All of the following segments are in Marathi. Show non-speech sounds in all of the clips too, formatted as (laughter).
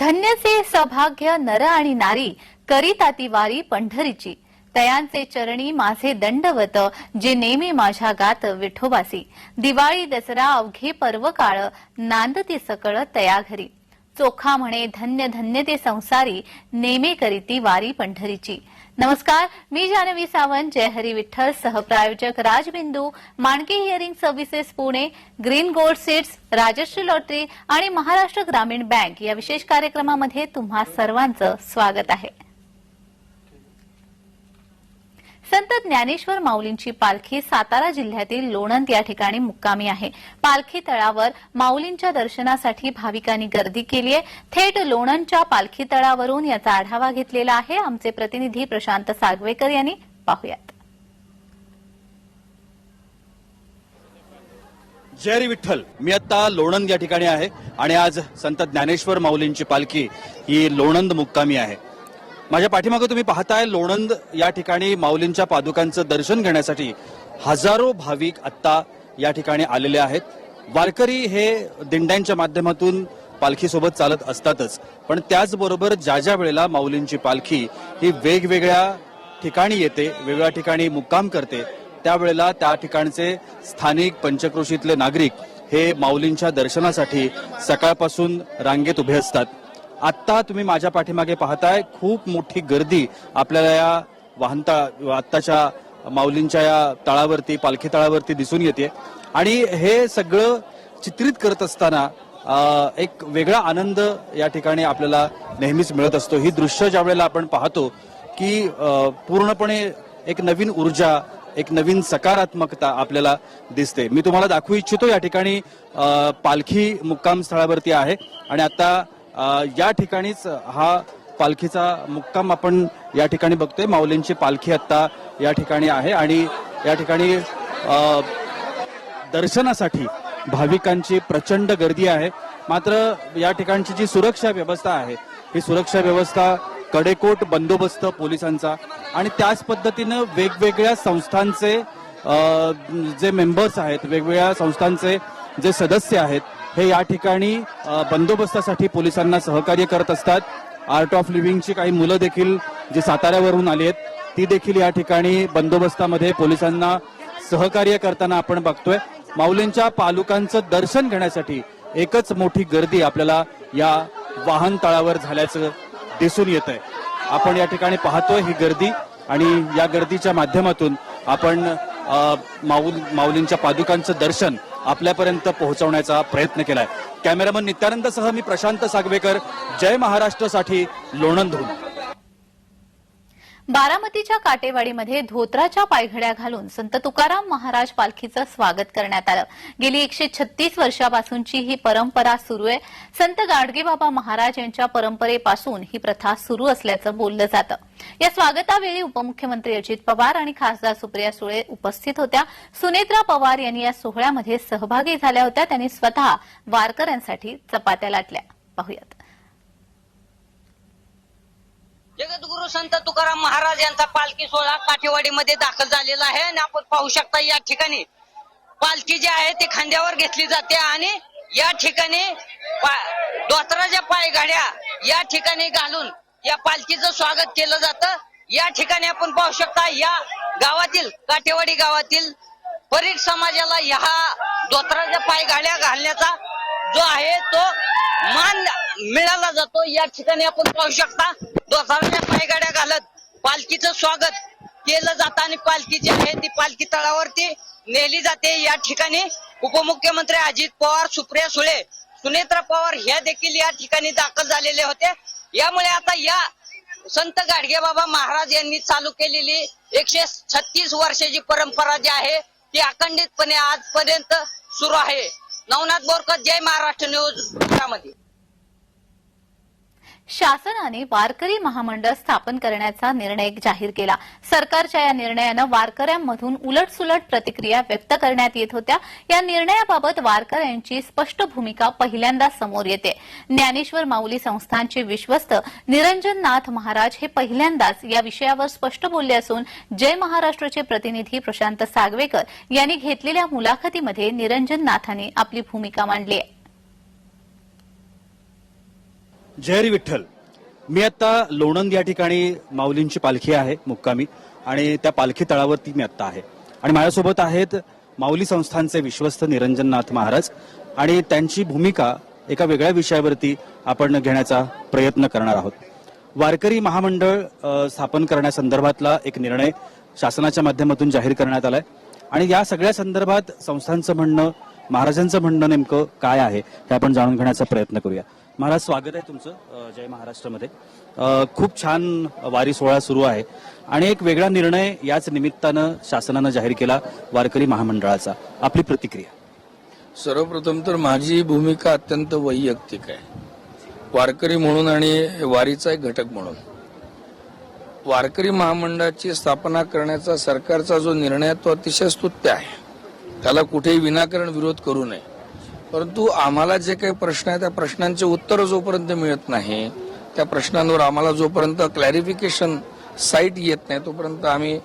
धन्यचे सौभाग्य नर आणि नारी करीता ती वारी पंढरीची. तयांचे चरणी माझे दंडवत जे नेहमी माझ्या गात विठोबासी. दिवाळी दसरा अवघे पर्व काळ नांदती सकळ तया घरी. चोखा म्हणे धन्य धन्य ते संसारी नेमे करीती वारी पंढरीची. नमस्कार मी जानवी सावंत जय Hari Vitthal सहप्रायोजक Rajbindu Manke hearing services Pune green gold seeds Rajshree lottery आणि महाराष्ट्र ग्रामीण बँक या विशेष कार्यक्रमामध्ये तुम्हा सर्वांचं स्वागत आहे. संत ज्ञानेश्वर माऊलींची पालखी सातारा जिल्ह्यातील लोणंद या ठिकाणी मुक्कामी आहे. पालखी तळावर माऊलींच्या दर्शनासाठी भाविकांनी गर्दी केली आहे. थेट लोणंदच्या पालखी तळावरून याचा आढावा घेतलेला आहे. आमचे प्रतिनिधी प्रशांत सागवेकर यांनी पाहुयात. जय विठ्ठल. मी आता लोणंद या ठिकाणी आहे आणि आज संत ज्ञानेश्वर माऊलींची पालखी ही लोणंद मुक्कामी आहे. माझ्या पाठीमागे तुम्ही पाहताय लोणंद या ठिकाणी माऊलींच्या पादुकांचं दर्शन घेण्यासाठी हजारो भाविक आत्ता या ठिकाणी आलेले आहेत. वारकरी हे दिंड्यांच्या माध्यमातून पालखीसोबत चालत असतातच. पण त्याचबरोबर ज्या ज्या वेळेला माऊलींची पालखी ही वेगवेगळ्या ठिकाणी येते वेगवेगळ्या ठिकाणी मुक्काम करते त्यावेळेला त्या ठिकाणचे स्थानिक पंचक्रोशीतले नागरिक हे माऊलींच्या दर्शनासाठी सकाळपासून रांगेत उभे असतात. आत्ता तुम्ही माझ्या पाठीमागे पाहताय खूप मोठी गर्दी आपल्याला या वाहनतळ आत्ताच्या माऊलींच्या या तळावरती पालखी तळावरती दिसून येते. आणि हे सगळं चित्रित करत असताना एक वेगळा आनंद या ठिकाणी आपल्याला नेहमीच मिळत असतो. ही दृश्य ज्या वेळेला आपण पाहतो की पूर्णपणे एक नवीन ऊर्जा एक नवीन सकारात्मकता आपल्याला दिसते. मी तुम्हाला दाखवू इच्छितो या ठिकाणी पालखी मुक्काम स्थळावरती आहे. आणि आता या ठिकाणीच हा पालखीचा मुक्काम आपण या ठिकाणी बघतोय. माऊलींची पालखी आत्ता या ठिकाणी आहे आणि या ठिकाणी दर्शनासाठी भाविकांची प्रचंड गर्दी आहे. मात्र या ठिकाणची जी सुरक्षा व्यवस्था आहे ही सुरक्षा व्यवस्था कडेकोट बंदोबस्त पोलिसांचा आणि त्याच पद्धतीनं वेगवेगळ्या संस्थांचे जे मेंबर्स आहेत वेगवेगळ्या संस्थांचे जे सदस्य आहेत हे या ठिकाणी बंदोबस्तासाठी पोलिसांना सहकार्य करत असतात. आर्ट ऑफ लिव्हिंगची काही मुलं देखील जी साताऱ्यावरून आली आहेत ती देखील या ठिकाणी बंदोबस्तामध्ये पोलिसांना सहकार्य करताना आपण बघतोय. माऊलींच्या पालुकांचं दर्शन घेण्यासाठी एकच मोठी गर्दी आपल्याला या वाहन तळावर झाल्याचं दिसून येत आहे आपण या ठिकाणी पाहतोय ही गर्दी आणि या गर्दीच्या माध्यमातून आपण माऊल माऊलींच्या पादुकांचं दर्शन आपल्यापर्यंत पोहोचवण्याचा प्रयत्न केलाय. कॅमेरामन नित्यानंदसह मी प्रशांत सागवेकर. जय महाराष्ट्रसाठी लोणंदहून. बारामतीच्या काटेवाडीमध्ये धोत्राच्या पायघड्या घालून संत तुकाराम महाराज पालखीचं स्वागत करण्यात आलं. गेली एकशे छत्तीस वर्षापासूनची ही परंपरा सुरू आहे. संत गाडगेबाबा महाराज यांच्या परंपरेपासून ही प्रथा सुरू असल्याचं बोललं जातं. या स्वागतावेळी उपमुख्यमंत्री अजित पवार आणि खासदार सुप्रिया सुळे उपस्थित होत्या. सुनेत्रा पवार यांनी या सोहळ्यामध्ये सहभागी झाल्या होत्या. त्यांनी स्वतः वारकऱ्यांसाठी चपात्या लाटल्या. पाहुयात. जगद्गुरु संत तुकाराम महाराज यांचा पालखी सोहळा काठेवाडीमध्ये दाखल झालेला आहे आणि आपण पाहू शकता या ठिकाणी. पालखी जी आहे ती खांद्यावर घेतली जाते आणि या ठिकाणी पा- धोतराच्या पायगाड्या या ठिकाणी घालून या पालखीचं स्वागत केलं जातं. या ठिकाणी आपण पाहू शकता या गावातील काठेवाडी गावातील परीट समाजाला ह्या धोत्राच्या पायगाड्या घालण्याचा जो आहे तो मान मिळाला जातो. या ठिकाणी आपण पाहू शकता दोसांच्या पायगाड्या घालत पालखीचं स्वागत केलं जातं आणि पालखी जी आहे ती पालखी तळावरती नेली जाते. या ठिकाणी उपमुख्यमंत्री अजित पवार सुप्रिया सुळे सुनेत्रा पवार ह्या देखील या ठिकाणी दाखल झालेले होते. यामुळे आता या संत गाडगेबाबा महाराज यांनी चालू केलेली एकशे छत्तीस वर्षाची परंपरा जी आहे ती अखंडितपणे आजपर्यंत सुरू आहे. नवनाथ बोरकर जय महाराष्ट्र न्यूजमध्ये शासनाने वारकरी महामंडळ स्थापन करण्याचा निर्णय जाहीर केला. सरकारच्या या निर्णयानं वारकऱ्यांमधून उलटसुलट प्रतिक्रिया व्यक्त करण्यात येत होत्या. या निर्णयाबाबत वारकऱ्यांची स्पष्ट भूमिका पहिल्यांदा समोर येते. ज्ञानेश्वर माऊली संस्थानचे विश्वस्त निरंजन नाथ महाराज हे पहिल्यांदाच या विषयावर स्पष्ट बोलले असून जय महाराष्ट्राचे प्रतिनिधी प्रशांत सागवेकर यांनी घेतलेल्या मुलाखतीमध्ये निरंजन नाथांनी आपली भूमिका मांडली आहे. जयरी विठ्ठल. मी आता लोणंद या ठिकाणी माऊलींची पालखी आहे मुक्कामी. आणि त्या पालखी तळावरती मी आता आहे. आणि माझ्यासोबत आहेत माऊली संस्थानचे विश्वस्त निरंजननाथ महाराज. आणि त्यांची भूमिका एका वेगळ्या विषयावरती आपण घेण्याचा प्रयत्न करणार आहोत. वारकरी महामंडळ स्थापन करण्यासंदर्भातला एक निर्णय शासनाच्या माध्यमातून जाहीर करण्यात आलाय. आणि या सगळ्या संदर्भात संस्थांचं म्हणणं महाराजांचं म्हणणं नेमकं काय आहे हे आपण जाणून घेण्याचा प्रयत्न करूया. महाराज स्वागत आहे तुमचं जय महाराष्ट्रामध्ये. खूप छान वारी सोहळा सुरू आहे आणि एक वेगळा निर्णय याच निमित्तानं शासनानं जाहीर केला वारकरी महामंडळाचा. आपली प्रतिक्रिया. सर्वप्रथम तर माझी भूमिका अत्यंत वैयक्तिक आहे. वारकरी म्हणून आणि वारीचा एक घटक म्हणून. वारकरी महामंडळाची स्थापना करण्याचा सरकारचा जो निर्णय आहे तो अतिशय स्तुत्य आहे. त्याला कुठेही विनाकारण विरोध करू नये. परंतु आम्हाला जे काही प्रश्न आहे त्या प्रश्नांचे उत्तर जोपर्यंत मिळत नाही त्या प्रश्नांवर आम्हाला जोपर्यंत क्लॅरिफिकेशन साईट येत नाही तोपर्यंत आम्ही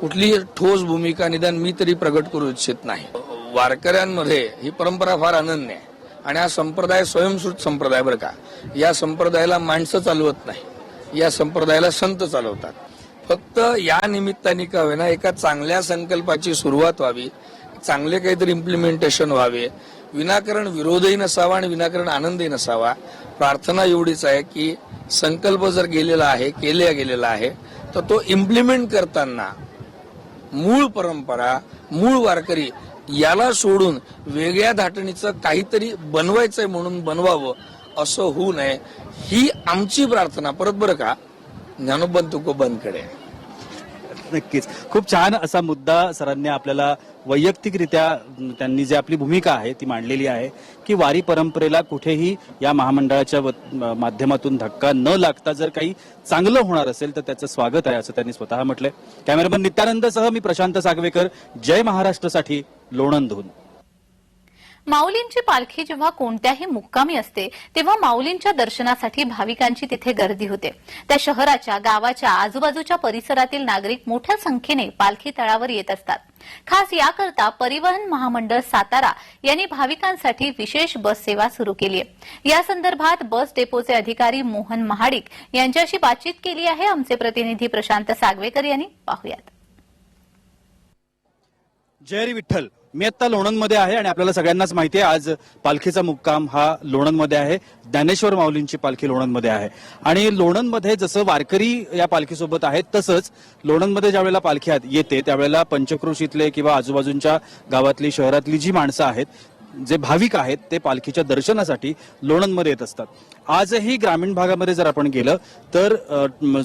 कुठलीही ठोस भूमिका निदान मी तरी प्रगट करू इच्छित नाही. वारकऱ्यांमध्ये ही परंपरा फार अनन्य आहे. आणि हा संप्रदाय स्वयंसूत संप्रदाय बरं का. या संप्रदायाला माणसं चालवत नाही. या संप्रदायाला संत चालवतात. फक्त या निमित्ताने का होईना एका चांगल्या संकल्पाची सुरुवात व्हावी चांगले काहीतरी इम्प्लिमेंटेशन व्हावे विनाकारण विरोधही नसावा आणि विनाकारण आनंदही नसावा. प्रार्थना एवढीच आहे की संकल्प जर गेलेला आहे केल्या गेलेला आहे तर तो इम्प्लिमेंट करताना मूळ परंपरा मूळ वारकरी याला सोडून वेगळ्या धाटणीचं काहीतरी बनवायचंय म्हणून बनवावं असं होऊ नये. ही आमची प्रार्थना. परत बरं का? ज्ञानोबन तुको बंदकडे नक्कीच. खूप छान असा मुद्दा सरांनी आपल्याला वैयक्तिकरित्या त्यांनी जी आपली भूमिका आहे ती मांडलेली आहे की वारी परंपरेला कुठेही या महामंडळाच्या माध्यमातून धक्का न लागता जर काही चांगलं होणार असेल तर त्याचं स्वागत आहे असं त्यांनी स्वतः म्हटलंय. कॅमेरामन नित्यानंदसह मी प्रशांत सागवेकर. जय महाराष्ट्रासाठी लोणंदहून. माऊलींची पालखी जेव्हा कोणत्याही मुक्कामी असते तेव्हा माऊलींच्या दर्शनासाठी भाविकांची तिथे गर्दी होते. त्या शहराच्या गावाच्या आजूबाजूच्या परिसरातील नागरिक मोठ्या संख्येने पालखी तळावर येत असतात. खास याकरता परिवहन महामंडळ सातारा यांनी भाविकांसाठी विशेष बस सेवा सुरू केली आहे. या संदर्भात बस डेपोचे अधिकारी मोहन महाडिक यांच्याशी बातचीत केली आहे. आमचे प्रतिनिधी प्रशांत सागवेकर यांनी. पाहुयात. जयरी विठ्ठल. मी आता लोणंदमध्ये आहे आणि आपल्याला सगळ्यांनाच माहिती आहे आज पालखीचा मुक्काम हा लोणंदमध्ये आहे. ज्ञानेश्वर माऊलींची पालखी लोणंदमध्ये आहे. आणि लोणंदमध्ये जसं वारकरी या पालखीसोबत आहेत तसंच लोणंदमध्ये ज्या वेळेला पालखी येते त्यावेळेला पंचक्रोशीतले किंवा आजूबाजूच्या गावातली शहरातली जी माणसं आहेत जे भाविक आहेत ते पालखीच्या दर्शनासाठी लोणंदमध्ये येत असतात. आजही ग्रामीण भागामध्ये जर आपण गेलं तर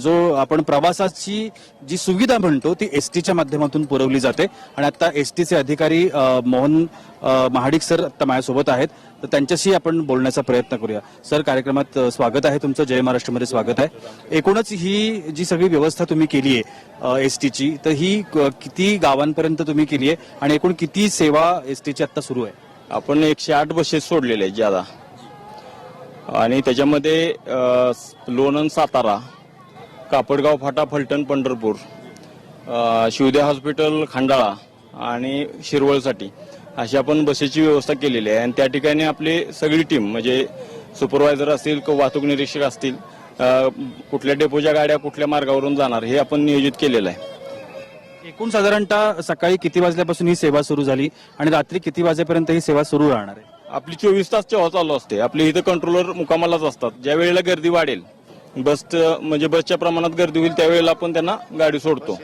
जो आपण प्रवासाची जी सुविधा म्हणतो ती एस टीच्या माध्यमातून पुरवली जाते. आणि आता एस टीचे अधिकारी मोहन महाडिक सर आता माझ्यासोबत आहेत. तर त्यांच्याशी आपण बोलण्याचा प्रयत्न करूया. सर कार्यक्रमात स्वागत आहे तुमचं. जय महाराष्ट्रमध्ये स्वागत आहे. एकूणच ही जी सगळी व्यवस्था तुम्ही केली आहे एस टीची तर ही किती गावांपर्यंत तुम्ही केली आहे? आणि एकूण किती सेवा एस टीची आता सुरू आहे? आपण एकशे आठ बसेस सोडलेले आहेत ज्यादा. आणि त्याच्यामध्ये लोणंद सातारा कापडगाव फाटा फलटण पंढरपूर शिवदया शिवदे हॉस्पिटल खंडाळा आणि शिरवळसाठी अशी आपण बसेची व्यवस्था केलेली आहे. आणि त्या ठिकाणी आपली सगळी टीम म्हणजे सुपरवायझर असतील किंवा वाहतूक निरीक्षक असतील कुठल्या डेपोच्या गाड्या कुठल्या मार्गावरून जाणार हे आपण नियोजित केलेलं आहे. एकूण साधारणतः सकाळी किती वाजल्यापासून ही सेवा सुरू झाली आणि रात्री किती वाजेपर्यंत ही सेवा सुरू राहणार आहे? आपली चोवीस तास सेवा चालू असते. आपली इथं कंट्रोलर मुकामालाच असतात. ज्या वेळेला गर्दी वाढेल बस म्हणजे बसच्या प्रमाणात गर्दी होईल त्यावेळेला आपण त्यांना गाडी सोडतो.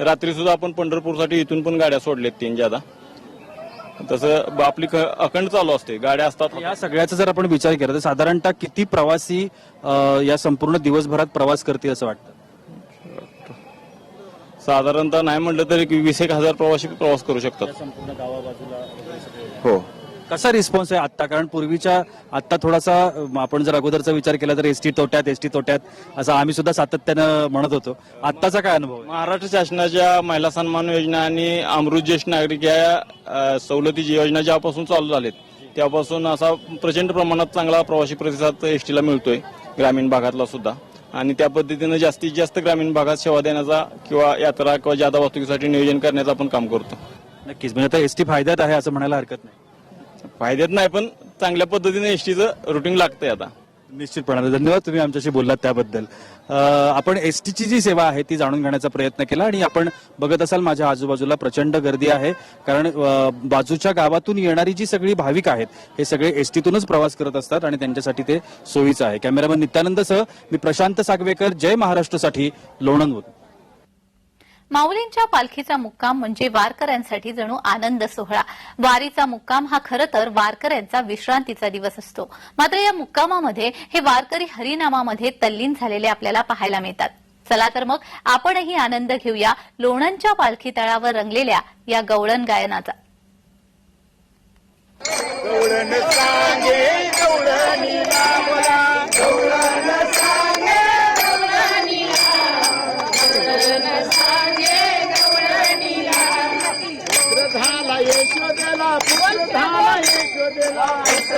रात्री सुद्धा आपण पंढरपूरसाठी इथून पण गाड्या सोडल्यात तीन ज्यादा. तसं आपली अखंड चालू असते. गाड्या असतात. या सगळ्याचा जर आपण विचार केला तर साधारणतः किती प्रवासी या संपूर्ण दिवसभरात प्रवास करतील असं वाटतं? साधारणतः नाही म्हटलं तरी की वीस एक हजार प्रवासी प्रवास करू शकतात. हो. कसा रिस्पॉन्स आहे आता कारण पूर्वीच्या आता थोडासा आपण जर अगोदरचा विचार केला तर एसटी तोट्यात एसटी तोट्यात असं आम्ही सुद्धा सातत्यानं म्हणत होतो. आत्ताचा काय अनुभव आहे? महाराष्ट्र शासनाच्या महिला सन्मान योजना आणि अमृत ज्येष्ठ नागरिक या अ, सवलतीची योजना ज्यापासून चालू झालेत त्यापासून असा प्रचंड प्रमाणात चांगला प्रवासी प्रतिसाद एसटीला मिळतोय ग्रामीण भागातला सुद्धा. आणि त्या पद्धतीनं जास्तीत जास्त ग्रामीण भागात सेवा देण्याचा किंवा यात्रा किंवा जादा वाहतुकीसाठी नियोजन करण्याचं आपण काम करतो. नक्कीच. म्हणजे आता एसटी फायद्यात आहे असं म्हणायला हरकत नाही. फायद्यात नाही पण चांगल्या पद्धतीने एसटीचं रुटीन लागतंय आता. निश्चितपणाने धन्यवाद तुम्ही आमच्याशी बोललात त्याबद्दल. आपण एस टीची जी सेवा आहे ती जाणून घेण्याचा प्रयत्न केला आणि आपण बघत असाल माझ्या आजूबाजूला प्रचंड गर्दी आहे. कारण बाजूच्या गावातून येणारी जी सगळी भाविक आहेत हे सगळे एस टीतूनच प्रवास करत असतात आणि त्यांच्यासाठी ते सोयीचं आहे. कॅमेरामन नित्यानंदसह मी प्रशांत सागवेकर. जय महाराष्ट्रसाठी लोणंद होतो माऊलींच्या पालखीचा मुक्काम म्हणजे वारकऱ्यांसाठी जणू आनंद सोहळा. वारीचा मुक्काम हा खरं तर वारकऱ्यांचा विश्रांतीचा दिवस असतो. मात्र या मुक्कामामध्ये हे वारकरी हरिनामामध्ये तल्लीन झालेले आपल्याला पाहायला मिळतात. चला तर मग आपणही आनंद घेऊया लोणंदच्या पालखी तळावर रंगलेल्या या गवळण गायनाचा.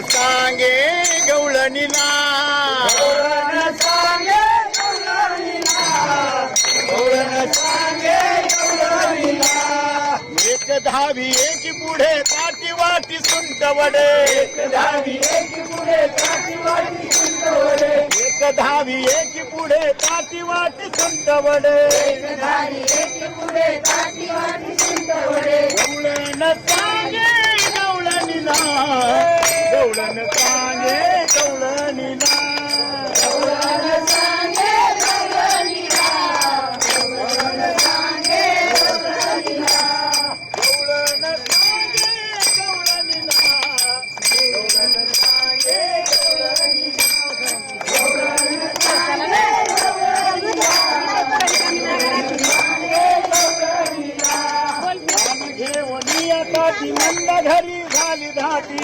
सांगे गवळणीला गवळण सांगे गवळण सांगे एक दहावी एक पुढे ताटी वाटी सुंट वडे. एक दहावी एक पुढे ताटी वाटी सुंट वडे. एक दहावी एक पुढे ताटी वाटी सुंट वडे. एक दहावी एक पुढे ताटी वाटी सुंट वडे. गवळण सांगे गवळणीला गवळण सांगे गवळणीला घरी झाली धाटी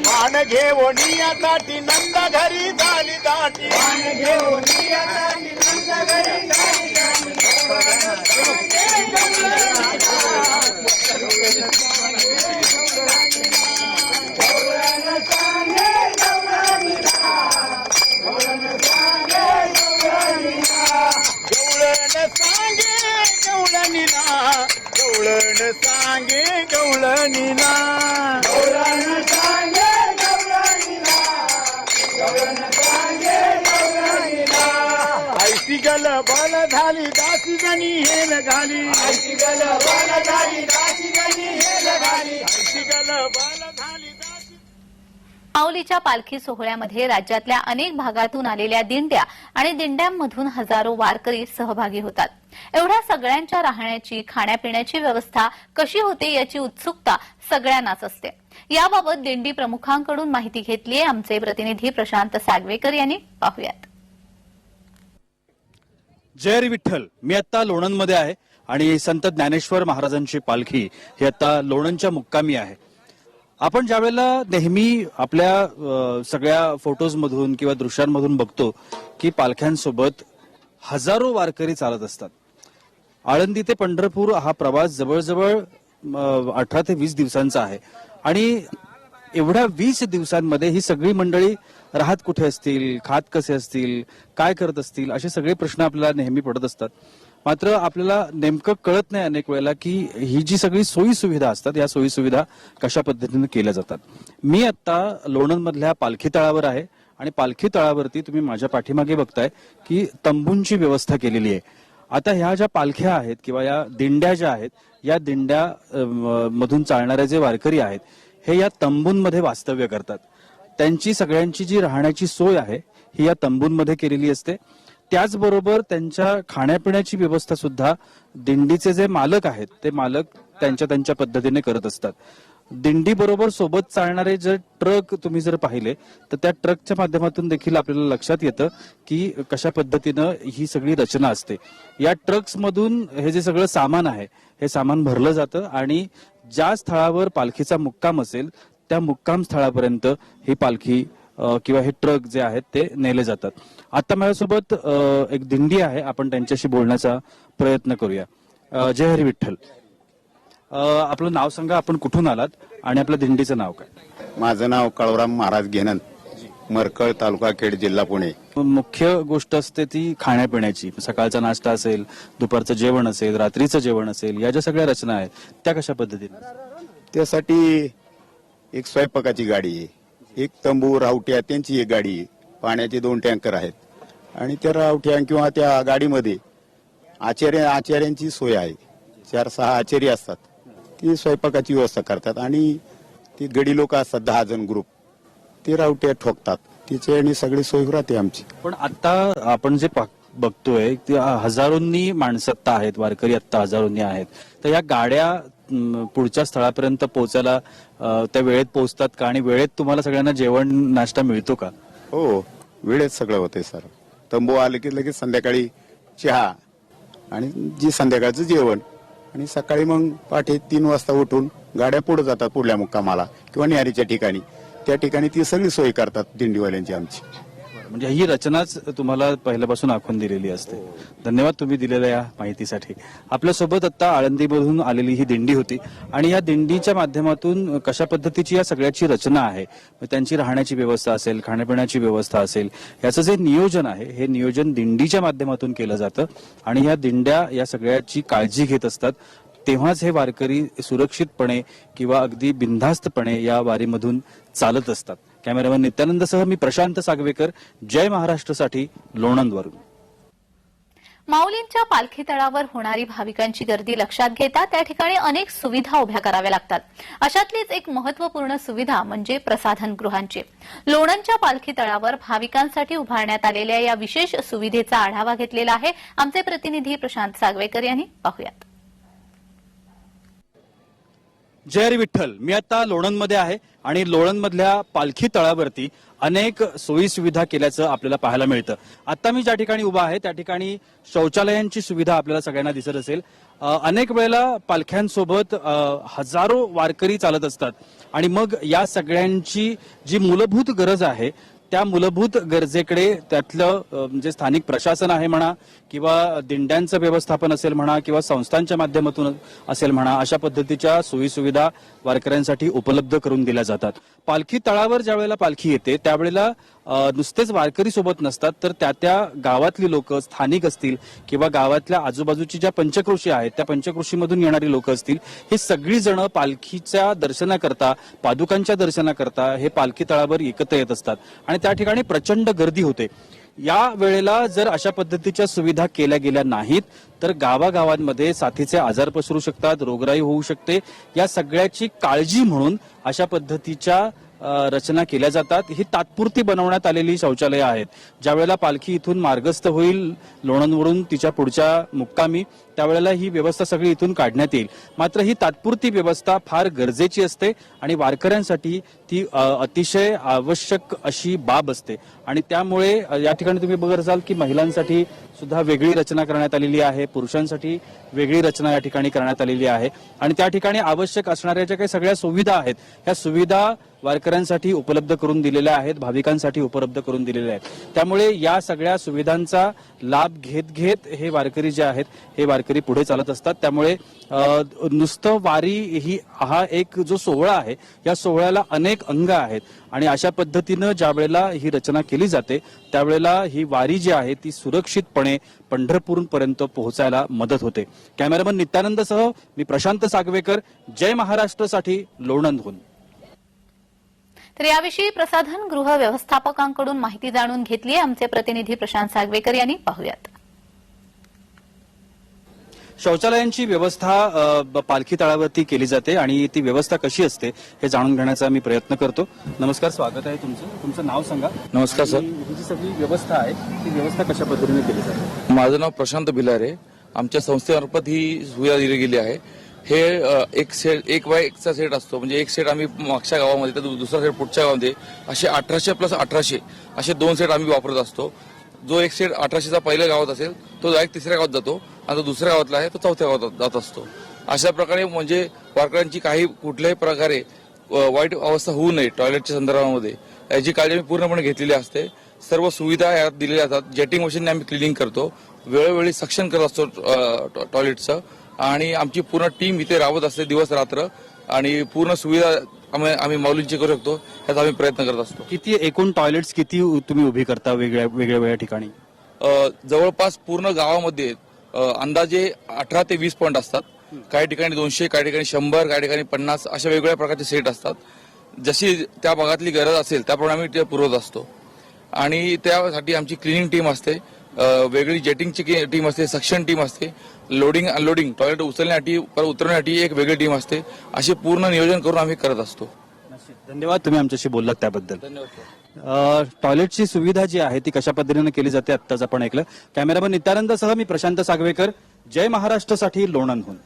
मान घेऊन येताची नंद घरी झाली दाटी. सांगे गवळणीला. गवळण सांगे गवळणीला. गवळण सांगे गवळणीला. गवळण सांगे गवळणीला. ऐसी गल बल झाली दासी गणी हेल घाली. गल बल झाली दासी गणी हेल घाली. गल बल झाली माऊलीच्या पालखी सोहळ्यामध्ये राज्यातल्या अनेक भागातून आलेल्या दिंड्या आणि दिंड्यांमधून हजारो वारकरी सहभागी होतात. एवढ्या सगळ्यांच्या राहण्याची खाण्यापिण्याची व्यवस्था कशी होते याची उत्सुकता सगळ्यांनाच असते. याबाबत दिंडी प्रमुखांकडून माहिती घेतली आहे आमचे प्रतिनिधी प्रशांत सागवेकर यांनी. पाहूयात. जय विठ्ठल. मी आता लोणंदमध्ये आहे आणि संत ज्ञानेश्वर महाराजांची पालखी ही आता लोणंदच्या मुक्कामी आहे. आपण ज्या वेळेला नेहमी आपल्या अ, सगळ्या फोटोजमधून किंवा दृश्यांमधून बघतो की पालख्यांसोबत हजारो वारकरी चालत असतात. आळंदी ते पंढरपूर हा प्रवास जवळजवळ अठरा ते वीस दिवसांचा आहे. आणि एवढ्या वीस दिवसांमध्ये ही सगळी मंडळी राहत कुठे असतील खात कसे असतील काय करत असतील असे सगळे प्रश्न आपल्याला नेहमी पडत असतात. मात्र आपल्याला नेमकं कळत नाही अनेक वेळेला की ही जी सगळी सोयी सुविधा असतात या सोयी सुविधा कशा पद्धतीने केल्या जातात. मी आता लोणंदमधल्या पालखी तळावर आहे आणि पालखी तळावरती तुम्ही माझ्या पाठीमागे बघताय की तंबूंची व्यवस्था केलेली आहे. आता ह्या ज्या पालख्या आहेत किंवा या दिंड्या ज्या आहेत या दिंड्या मधून चालणारे जे वारकरी आहेत हे या तंबूंमध्ये वास्तव्य करतात. त्यांची सगळ्यांची जी राहण्याची सोय आहे ही या तंबूंमध्ये केलेली असते. त्याचबरोबर त्यांच्या खाण्यापिण्याची व्यवस्था सुद्धा दिंडीचे जे मालक आहेत ते मालक त्यांच्या त्यांच्या पद्धतीने करत असतात. दिंडी बरोबर सोबत चालणारे जर ट्रक तुम्ही जर पाहिले तर त्या ट्रकच्या माध्यमातून देखील आपल्याला लक्षात येतं की कशा पद्धतीनं ही सगळी रचना असते. या ट्रक्स मधून हे जे सगळं सामान आहे हे सामान भरलं जातं आणि ज्या स्थळावर पालखीचा मुक्काम असेल त्या मुक्काम स्थळापर्यंत ही पालखी किंवा हे ट्रक जे आहेत ते नेले जातात. आता माझ्यासोबत एक दिंडी आहे. आपण त्यांच्याशी बोलण्याचा प्रयत्न करूया. जय हरी विठ्ठल. आपलं नाव सांगा. आपण कुठून आलात आणि आपल्या दिंडीचं नाव काय? माझं नाव काळूराम महाराज घेनन मरकळ तालुका खेड जिल्हा पुणे. मुख्य गोष्ट असते ती खाण्यापिण्याची. सकाळचा नाश्ता असेल दुपारचं जेवण असेल रात्रीचं जेवण असेल या ज्या सगळ्या रचना आहेत त्या कशा पद्धतीने? त्यासाठी एक स्वयंपाकाची गाडी आहे. एक तंबू रावट्या त्यांची एक गाडी आहे पाण्याचे दोन टँकर आहेत. आणि त्या रावट्या किंवा त्या गाडीमध्ये आचार्य आचार्यांची सोय आहे. चार सहा आचार्य असतात. ती स्वयंपाकाची व्यवस्था करतात आणि ती गडी लोक असतात दहा जण ग्रुप ते रावट्या ठोकतात. तिचे आणि सगळी सोय राहते आमची. पण आता आपण जे पा- बघतोय ते हजारोंनी माणसं आत्ता आहेत वारकरी आत्ता हजारोंनी आहेत. तर या गाड्या पुढच्या स्थळापर्यंत पोहोचायला त्या वेळेत पोहोचतात का? आणि वेळेत तुम्हाला सगळ्यांना जेवण नाश्ता मिळतो का? हो वेळेत सगळं होते सर. तंबू आले की लगेच संध्याकाळी चहा आणि जी संध्याकाळचं जेवण. आणि सकाळी मग पहाटे तीन वाजता उठून गाड्या पुढे जातात पुढल्या मुक्कामाला किंवा न्यारीच्या ठिकाणी. त्या ठिकाणी ती सगळी सोय करतात दिंडीवाल्यांची आमची. म्हणजे ही रचनाच तुम्हाला पहिल्यापासून आखून दिलेली असते. धन्यवाद तुम्ही दिलेल्या या माहितीसाठी. आपल्यासोबत आता आळंदीमधून आलेली ही दिंडी होती आणि या दिंडीच्या माध्यमातून कशा पद्धतीची या सगळ्याची रचना आहे? मग त्यांची राहण्याची व्यवस्था असेल खाण्यापिण्याची व्यवस्था असेल याचं जे नियोजन आहे हे नियोजन दिंडीच्या माध्यमातून केलं जातं आणि या दिंड्या या सगळ्याची काळजी घेत असतात. तेव्हाच हे वारकरी सुरक्षितपणे किंवा अगदी बिनधास्तपणे या वारीमधून चालत असतात. कॅमेरामॅन नित्यानंदसह मी प्रशांत सागवेकर. जय महाराष्ट्रसाठी लोणंदवरून. माऊलींच्या पालखी तळावर होणारी भाविकांची गर्दी लक्षात घेता त्या ठिकाणी अनेक सुविधा उभ्या कराव्या लागतात. अशातलीच एक महत्त्वपूर्ण सुविधा म्हणजे प्रसाधनगृहांची लोणंदच्या पालखी तळावर भाविकांसाठी उभारण्यात आलेल्या या विशेष सुविधेचा आढावा घेतलेला आहे आमचे प्रतिनिधी प्रशांत सागवेकर यांनी. पाहुयात. जय विठ्ठल. मी आता लोणंदमध्ये आहे आणि लोणंदमधल्या पालखी तळावरती अनेक सोयी सुविधा केल्याचं आपल्याला पाहायला मिळतं. आता मी ज्या ठिकाणी उभा आहे त्या ठिकाणी शौचालयांची सुविधा आपल्याला सगळ्यांना दिसत असेल. अनेक वेळेला पालख्यांसोबत हजारो वारकरी चालत असतात. आणि मग या सगळ्यांची जी मूलभूत गरज आहे त्या मूलभूत गरजेकडे त्यातलं जे म्हणजे स्थानिक प्रशासन आहे म्हणा किंवा दिंड्यांचं व्यवस्थापन असेल म्हणा किंवा संस्थांच्या माध्यमातून असेल म्हणा अशा पद्धतीच्या सोयीसुविधा वारकऱ्यांसाठी उपलब्ध करून दिल्या जातात. पालखी तळावर ज्या वेळेला पालखी येते त्यावेळेला नुसतेच वारकरी सोबत नसतात तर त्या त्या गावातली लोक स्थानिक असतील किंवा गावातल्या आजूबाजूची ज्या पंचकृषी आहेत त्या पंचकृषीमधून येणारी लोक असतील ही सगळी जण पालखीच्या दर्शनाकरता पादुकांच्या दर्शनाकरता हे पालखी तळावर एकत्र येत असतात. आणि त्या ठिकाणी प्रचंड गर्दी होते. या वेळेला जर अशा पद्धतीच्या सुविधा केल्या गेल्या नाहीत तर गावागावांमध्ये साथीचे आजार पसरू शकतात रोगराई होऊ शकते. या सगळ्याची काळजी म्हणून अशा पद्धतीच्या रचना केल्या जातात. ही तात्पुरती बनवण्यात आलेली शौचालयं आहेत. ज्यावेळेला पालखी इथून मार्गस्थ होईल लोणंदवरून तिच्या पुढच्या मुक्कामी त्यावेळेला ही व्यवस्था सगळी इथून काढण्यात येईल. मात्र ही तात्पुरती व्यवस्था फार गरजेची असते आणि वारकऱ्यांसाठी ती अतिशय आवश्यक अशी बाब असते. आणि त्यामुळे या ठिकाणी तुम्ही बघत असाल की महिलांसाठी सुद्धा वेगळी रचना करण्यात आलेली आहे. पुरुषांसाठी वेगळी रचना या ठिकाणी करण्यात आलेली आहे. आणि त्या ठिकाणी आवश्यक असणाऱ्या ज्या काही सगळ्या सुविधा आहेत ह्या सुविधा वारकऱ्यांसाठी उपलब्ध करून दिलेल्या आहेत भाविकांसाठी उपलब्ध करून दिलेल्या आहेत. त्यामुळे या सगळ्या सुविधांचा लाभ घेत घेत हे वारकरी जे आहेत हे वारकरी पुढे चालत असतात. त्यामुळे नुसतं वारी ही हा एक जो सोहळा आहे या सोहळ्याला अनेक अंग आहेत. आणि अशा पद्धतीनं ज्या वेळेला ही रचना केली जाते त्यावेळेला ही वारी जी आहे ती सुरक्षितपणे पंढरपूरपर्यंत पोहोचायला मदत होते. कॅमेरामन नित्यानंदसह मी प्रशांत सागवेकर जय महाराष्ट्रसाठी लोणंदहून. तर याविषयी प्रसाधन गृह व्यवस्थापकांकडून माहिती जाणून घेतली आमचे प्रतिनिधी प्रशांत सागवेकर यांनी. पाहुयात. शौचालयांची व्यवस्था पालखी तळावरती केली जाते आणि ती व्यवस्था कशी असते हे जाणून घेण्याचा मी प्रयत्न करतो. नमस्कार स्वागत आहे तुमचं. तुमचं नाव सांगा. नमस्कार सर. ही जी सगळी व्यवस्था आहे ती व्यवस्था कशा पद्धतीने केली जाते? माझं नाव प्रशांत भिलारे. आमच्या संस्थेमार्फत ही सुविधा दिली गेली आहे. हे एक सेट एक बाय एकचा सेट असतो. म्हणजे एक सेट आम्ही मागच्या गावामध्ये तर दुसरा सेट पुढच्या गावामध्ये. असे अठराशे प्लस अठराशे असे दोन सेट आम्ही वापरत असतो. जो एक सेट अठराशेचा पहिल्या गावात असेल तो डायरेक्ट तिसऱ्या गावात जातो. आणि दुसऱ्या गावातला आहे तो चौथ्या गावात जात असतो. अशा प्रकारे म्हणजे वारकऱ्यांची काही कुठल्याही प्रकारे वाईट अवस्था होऊ नये टॉयलेटच्या संदर्भामध्ये. याची काळजी आम्ही पूर्णपणे घेतलेली असते. सर्व सुविधा यात दिलेल्या जातात. जेटिंग मशीनने आम्ही क्लिनिंग करतो. वेळोवेळी सक्शन करत असतो टॉयलेटचं. आणि आमची पूर्ण टीम इथे राबत असते दिवस रात्र. आणि पूर्ण सुविधा आम्ही आम्ही माऊलींची करू शकतो. याचा आम्ही प्रयत्न करत असतो. किती एकूण टॉयलेट्स किती तुम्ही उभी करता वेगळ्या वेगळ्या वेगळ्या ठिकाणी? जवळपास पूर्ण गावामध्ये अंदाजे अठरा ते वीस पॉईंट असतात. काही ठिकाणी दोनशे काही ठिकाणी शंभर काही ठिकाणी पन्नास अशा वेगवेगळ्या प्रकारचे सेट असतात. जशी त्या भागातली गरज असेल त्याप्रमाणे आम्ही ते पुरवत असतो. आणि त्यासाठी आमची क्लिनिंग टीम असते. वेगळी जेटिंगची टीम असते सक्शन टीम असते. लोडिंग अनलोडिंग टॉयलेट उचलण्यासाठी परत उतरवण्यासाठी एक वेगळी टीम असते. असे पूर्ण नियोजन करून आम्ही करत असतो. धन्यवाद तुम्ही आमच्याशी बोललात त्याबद्दल. धन्यवाद टॉयलेटची सुविधा जी आहे ती कशा पद्धतीने केली जाते आत्ताच आपण ऐकलं. कॅमेरामन नित्यानंदसह मी प्रशांत सागवेकर. जय महाराष्ट्रसाठी लोणंदहून.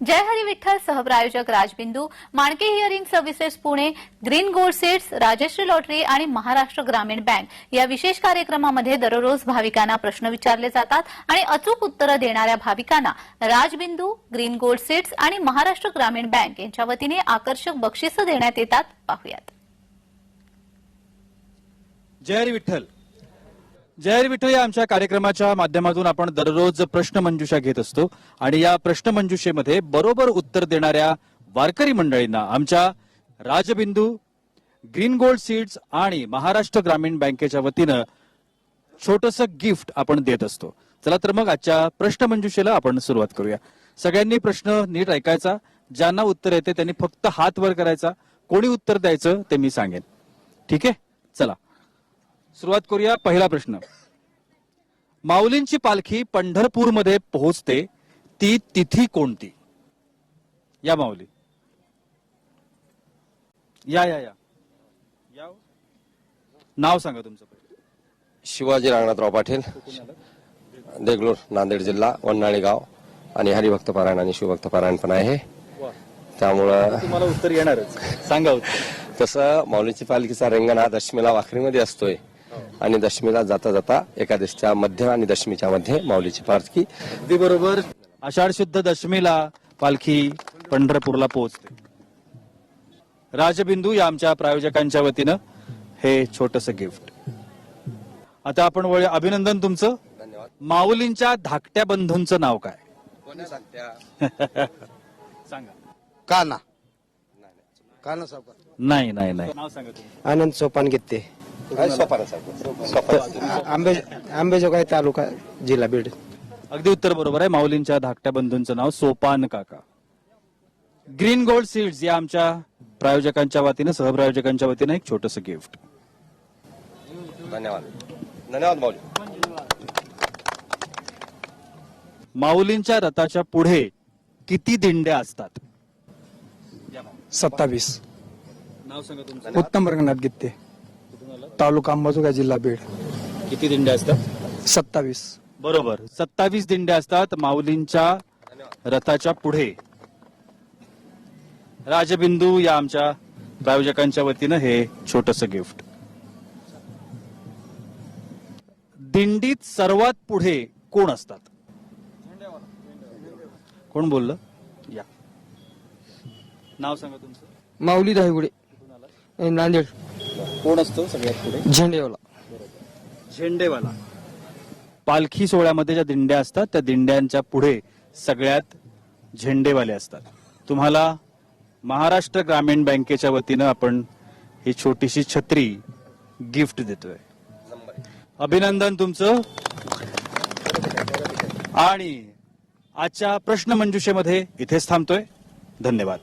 जय Hari Vitthal सहप्रायोजक Rajbindu. Manke hearing services Pune green gold seeds Rajshree lottery आणि महाराष्ट्र ग्रामीण बँक या विशेष कार्यक्रमामध्ये दररोज भाविकांना प्रश्न विचारले जातात आणि अचूक उत्तरं देणाऱ्या भाविकांना राजबिंदू ग्रीन गोल्ड सेट्स आणि महाराष्ट्र ग्रामीण बँक यांच्या वतीने आकर्षक बक्षिसं देण्यात येतात. पाहुयात. जय हरी विठ्ठल. जय हरी विठ्ठल या आमच्या कार्यक्रमाच्या माध्यमातून आपण दररोज प्रश्नमंजुषा घेत असतो आणि या प्रश्नमंजुषेमध्ये बरोबर उत्तर देणाऱ्या वारकरी मंडळींना आमच्या राजबिंदू ग्रीन गोल्ड सीड्स आणि महाराष्ट्र ग्रामीण बँकेच्या वतीनं छोटस गिफ्ट आपण देत असतो. चला तर मग आजच्या प्रश्नमंजुषेला आपण सुरुवात करूया. सगळ्यांनी प्रश्न नीट ऐकायचा. ज्यांना उत्तर येते त्यांनी फक्त हात वर करायचा. कोणी उत्तर द्यायचं ते मी सांगेन. ठीक आहे? चला. सुरुवात करूया पहिला प्रश्न. माऊलींची पालखी पंढरपूरमध्ये पोहोचते ती तिथी कोणती? या माऊली. या या या. या हो. नाव सांगा तुमचं पहिले. शिवाजी रांगणाथराव पाटील देगलूर नांदेड जिल्हा वन्नाळी गाव आणि हरिभक्त पारायण आणि शिवभक्त पारायण पण आहे. त्यामुळं तुम्हाला उत्तर येणारच. सांगा उत्तर. (laughs) तसं माऊलीची पालखीचा रिंगण हा दशमीला वाखरीमध्ये असतोय. आणि दशमीला जाता जाता एकादशीच्या मध्य आणि दशमीच्या मध्ये माऊलीची पालखी अगदी बरोबर. आषाढ शुद्ध दशमीला पालखी पंढरपूरला पोहोचते. राजबिंदू या आमच्या प्रायोजकांच्या वतीनं हे छोटस गिफ्ट. आता आपण वळ अभिनंदन तुमचं. धन्यवाद. माऊलींच्या धाकट्या बंधूंचं नाव काय? (laughs) सांगा. काना. काना सावकार. नाही नाही नाही. नाव सांगा तुम्ही. आनंद सोपान घेते आंबे आंबेजोगाई तालुका जिल्हा बीड. अगदी उत्तर बरोबर आहे. माऊलींच्या धाकट्या बंधूंचं नाव सोपान काका. ग्रीन गोल्ड सीड्स या आमच्या प्रायोजकांच्या वतीनं सहप्रायोजकांच्या वतीनं एक छोटस गिफ्ट धन्यवाद. धन्यवाद माऊली. माऊलींच्या रथाच्या पुढे किती दिंड्या असतात? सत्तावीस. नाव सांगा तुमचं. उत्तम रंगनाथ गित्ते. तालुका अंबाजोगाई जिल्हा बीड. किती दिंड्या असतात? सत्तावीस. बरोबर. सत्तावीस दिंड्या असतात माऊलींच्या रथाच्या पुढे. राजबिंदू या आमच्या प्रायोजकांच्या वतीनं हे छोटस गिफ्ट. दिंडीत सर्वात पुढे कोण असतात? कोण बोललं? या. नाव सांगा तुमचं. माऊली धायगुडे नांदेड. कोण असतो सगळ्यात पुढे? झेंडेवाला. झेंडेवाला. पालखी सोहळ्यामध्ये ज्या दिंड्या असतात त्या दिंड्यांच्या पुढे सगळ्यात झेंडेवाले असतात. तुम्हाला महाराष्ट्र ग्रामीण बँकेच्या वतीनं आपण ही छोटीशी छत्री गिफ्ट देतोय. अभिनंदन तुमचं. आणि आजच्या प्रश्न मंजुषेमध्ये इथेच थांबतोय. धन्यवाद.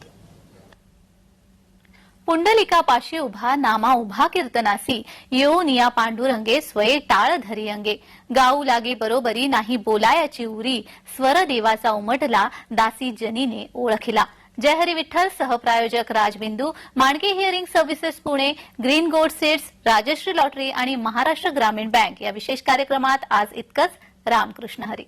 पुंडलिकापाशी उभा नामा उभा कीर्तनासी. येऊन या पांडुरंगे स्वये टाळ धरी अंगे गाऊ लागे बरोबरी नाही बोलायाची उरी. स्वर देवाचा उमटला दासी जनीने ओळखिला. जय Hari Vitthal सहप्रायोजक Rajbindu. Manke hearing services Pune green gold seeds Rajshree lottery आणि महाराष्ट्र ग्रामीण बँक. या विशेष कार्यक्रमात आज इतकंच. रामकृष्ण हरी.